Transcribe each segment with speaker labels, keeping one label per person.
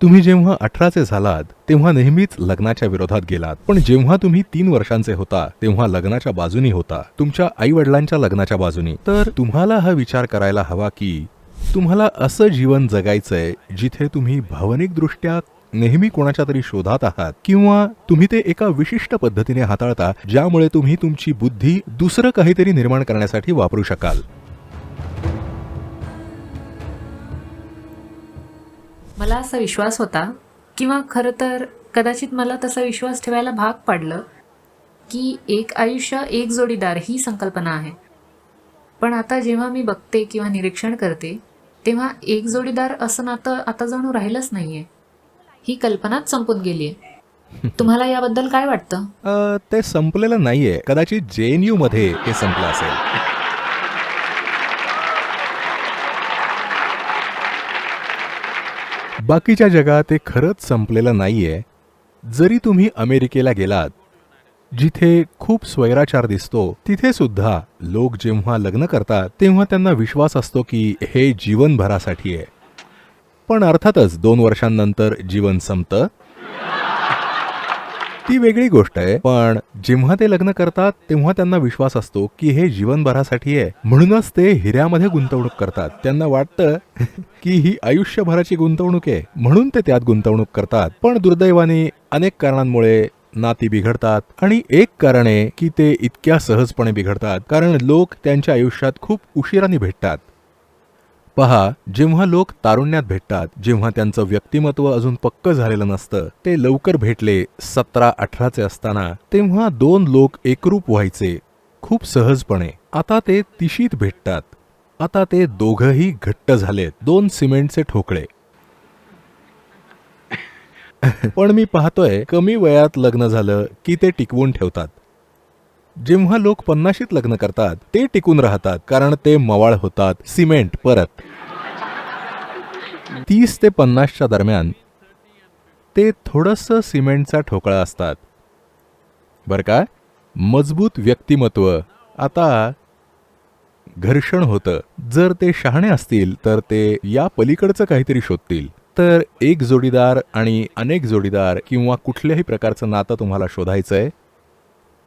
Speaker 1: तुम्ही जेव्हा अठराचे झालात तेव्हा नेहमीच लग्नाच्या विरोधात गेलात. पण जेव्हा तुम्ही तीन वर्षांचे होता तेव्हा लग्नाच्या बाजूनी होता तुमच्या आई वडिलांच्या लग्नाच्या बाजूनी. तर तुम्हाला हा विचार करायला हवा की तुम्हाला असं जीवन जगायचंय जिथे तुम्ही भावनिकदृष्ट्या नेहमी कोणाच्या तरी शोधात आहात किंवा तुम्ही ते एका विशिष्ट पद्धतीने हाताळता ज्यामुळे तुम्ही तुमची बुद्धी दुसरं काहीतरी निर्माण करण्यासाठी वापरू शकाल.
Speaker 2: मला असा विश्वास होता किंवा खरं तर कदाचित मला तसा विश्वास ठेवायला भाग पाडलं की एक आयुष्य एक जोडीदार ही संकल्पना आहे. पण आता जेव्हा मी बघते किंवा निरीक्षण करते तेव्हा एक जोडीदार असं नातं आता जणू राहिलंच नाहीये. ही कल्पनाच संपून गेली आहे तुम्हाला याबद्दल काय वाटतं?
Speaker 1: ते संपलेलं नाहीये. कदाचित जे एन यू मध्ये हे संपलं असेल. बाकीच्या जगात ते खरंच संपलेलं नाही आहे जरी तुम्ही अमेरिकेला गेलात जिथे खूप स्वैराचार दिसतो तिथे सुद्धा लोक जेव्हा लग्न करतात तेव्हा त्यांना विश्वास असतो की हे जीवनभरासाठी आहे. पण अर्थातच दोन वर्षांनंतर जीवन संपतं? ती वेगळी गोष्ट आहे. पण जेव्हा ते लग्न करतात तेव्हा त्यांना विश्वास असतो की हे जीवनभरासाठी आहे. म्हणूनच ते हिऱ्यामध्ये गुंतवणूक करतात. त्यांना वाटतं की ही आयुष्यभराची गुंतवणूक आहे. म्हणून ते त्यात गुंतवणूक करतात. पण दुर्दैवाने अनेक कारणांमुळे नाती बिघडतात आणि एक कारण आहे की ते इतक्या सहजपणे बिघडतात. कारण लोक त्यांच्या आयुष्यात खूप उशिराने भेटतात. पहा जेव्हा लोक तारुण्यात भेटतात जेव्हा त्यांचं व्यक्तिमत्व अजून पक्क झालेलं नसतं ते लवकर भेटले सतरा अठराचे असताना तेव्हा दोन लोक एकरूप व्हायचे खूप सहजपणे. आता ते तिशीत भेटतात. आता ते दोघही घट्ट झालेत दोन सिमेंटचे ठोकळे. पण मी पाहतोय कमी वयात लग्न झालं की ते टिकवून ठेवतात. जेव्हा लोक पन्नाशीत लग्न करतात ते टिकून राहतात कारण ते मवाळ होतात सिमेंट परत. तीस ते पन्नासच्या दरम्यान ते थोडस सिमेंटचा ठोकळा असतात. बर का? मजबूत व्यक्तिमत्व. आता घर्षण होतं. जर ते शहाणे असतील तर ते या पलीकडचं काहीतरी शोधतील. तर एक जोडीदार आणि अनेक जोडीदार किंवा कुठल्याही प्रकारचं नातं तुम्हाला शोधायचंय?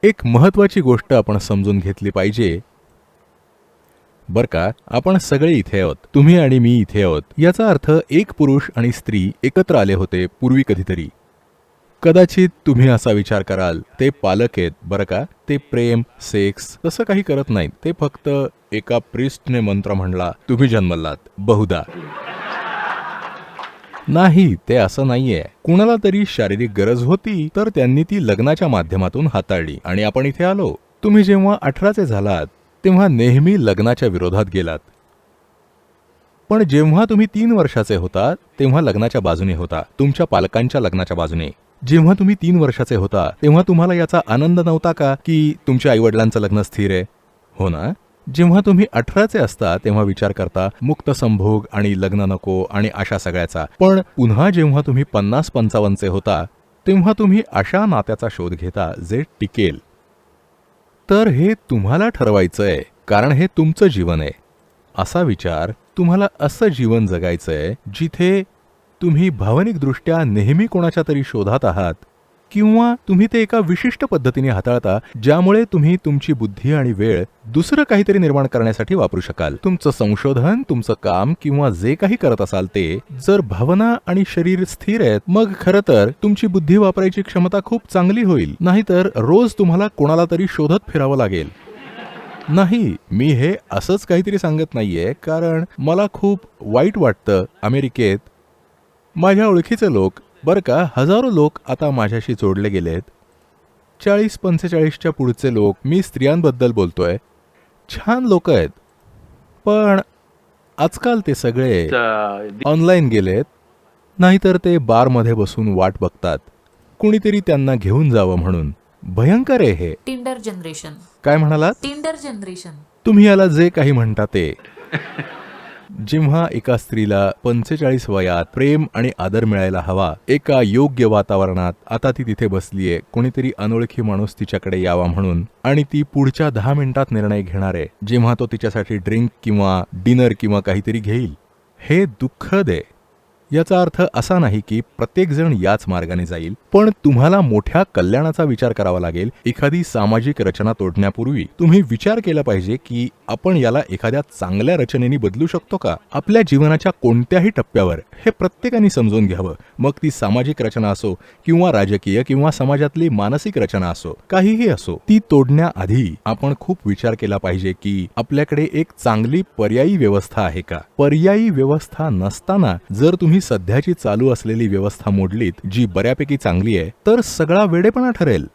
Speaker 1: एक महत्त्वाची गोष्ट आपण समजून घेतली पाहिजे. बर का? आपण सगळे इथे आहोत. तुम्ही आणि मी इथे आहोत. याचा अर्थ एक पुरुष आणि स्त्री एकत्र आले होते पूर्वी कधीतरी. कदाचित तुम्ही असा विचार कराल ते पालक आहेत बरं का? ते प्रेम सेक्स तसं काही करत नाहीत. ते फक्त एका प्रिस्टने मंत्र म्हणला तुम्ही जन्मलात बहुधा. नाही ते असं नाहीये. कुणाला तरी शारीरिक गरज होती तर त्यांनी ती लग्नाच्या माध्यमातून हाताळली आणि आपण इथे आलो. तुम्ही जेव्हा अठराचे झालात तेव्हा नेहमी लग्नाच्या विरोधात गेलात. पण जेव्हा तुम्ही तीन वर्षाचे होता तेव्हा लग्नाच्या बाजूने होता तुमच्या पालकांच्या लग्नाच्या बाजूने. जेव्हा तुम्ही तीन वर्षाचे होता तेव्हा तुम्हाला याचा आनंद नव्हता का की तुमच्या आईवडिलांचं लग्न स्थिर आहे? हो ना? जेव्हा तुम्ही अठराचे असता तेव्हा विचार करता मुक्त संभोग आणि लग्न नको आणि अशा सगळ्याचा. पण पुन्हा जेव्हा तुम्ही पन्नास पंचावन्नचे होता तेव्हा तुम्ही अशा नात्याचा शोध घेता जे टिकेल. तर हे तुम्हाला ठरवायचंय कारण हे तुमचं जीवन आहे. असा विचार तुम्हाला असं जीवन जगायचंय जिथे तुम्ही भावनिकदृष्ट्या नेहमी कोणाच्या तरी शोधात आहात किंवा तुम्ही ते एका विशिष्ट पद्धतीने हाताळता ज्यामुळे तुम्ही तुमची बुद्धी आणि वेळ दुसरं काहीतरी निर्माण करण्यासाठी वापरू शकाल. तुमचं संशोधन तुमचं काम किंवा जे काही करत असाल ते जर भावना आणि शरीर स्थिर आहेत मग खरं तर तुमची बुद्धी वापरायची क्षमता खूप चांगली होईल. नाहीतर रोज तुम्हाला कोणाला तरी शोधत फिरावं लागेल. नाही मी हे असंच काहीतरी सांगत नाहीये कारण मला खूप वाईट वाटतं अमेरिकेत माझ्या ओळखीचे लोक बरं का हजारो लोक आता माझ्याशी जोडले गेलेत. चाळीस पंचेचाळीसच्या पुढचे लोक मी स्त्रियांबद्दल बोलतोय. छान लोक आहेत. पण आजकाल ते सगळे ऑनलाईन गेलेत. नाहीतर ते बारमध्ये बसून वाट बघतात. कुणीतरी त्यांना घेऊन जावं म्हणून. भयंकर आहे हे.
Speaker 2: टिंडर जनरेशन
Speaker 1: काय म्हणालात?
Speaker 2: टिंडर जनरेशन
Speaker 1: तुम्ही याला जे काही म्हणता ते. जेव्हा एका स्त्रीला पंचेचाळीस वयात प्रेम आणि आदर मिळायला हवा एका योग्य वातावरणात आता ती तिथे बसलीये कोणीतरी अनोळखी माणूस तिच्याकडे यावा म्हणून आणि ती पुढच्या दहा मिनिटात निर्णय घेणार आहे जेव्हा तो तिच्यासाठी ड्रिंक किंवा डिनर किंवा काहीतरी घेईल. हे दुःखद आहे याचा अर्थ असा नाही की प्रत्येकजण याच मार्गाने जाईल पण तुम्हाला मोठ्या कल्याणाचा विचार करावा लागेल. एखादी सामाजिक रचना तोडण्यापूर्वी तुम्ही विचार केला पाहिजे की आपण याला एखाद्या चांगल्या रचनेने बदलू शकतो का? आपल्या जीवनाच्या कोणत्याही टप्प्यावर हे प्रत्येकाने समजून घ्यावं. मग ती सामाजिक रचना असो किंवा राजकीय किंवा समाजातली मानसिक रचना असो काहीही असो ती तोडण्याआधी आपण खूप विचार केला पाहिजे की आपल्याकडे एक चांगली पर्यायी व्यवस्था आहे का? पर्यायी व्यवस्था नसताना जर तुम्ही तुम्ही सध्याची चालू असलेली व्यवस्था मोडलीत जी बऱ्यापैकी चांगली आहे तर सगळा वेडेपणा ठरेल.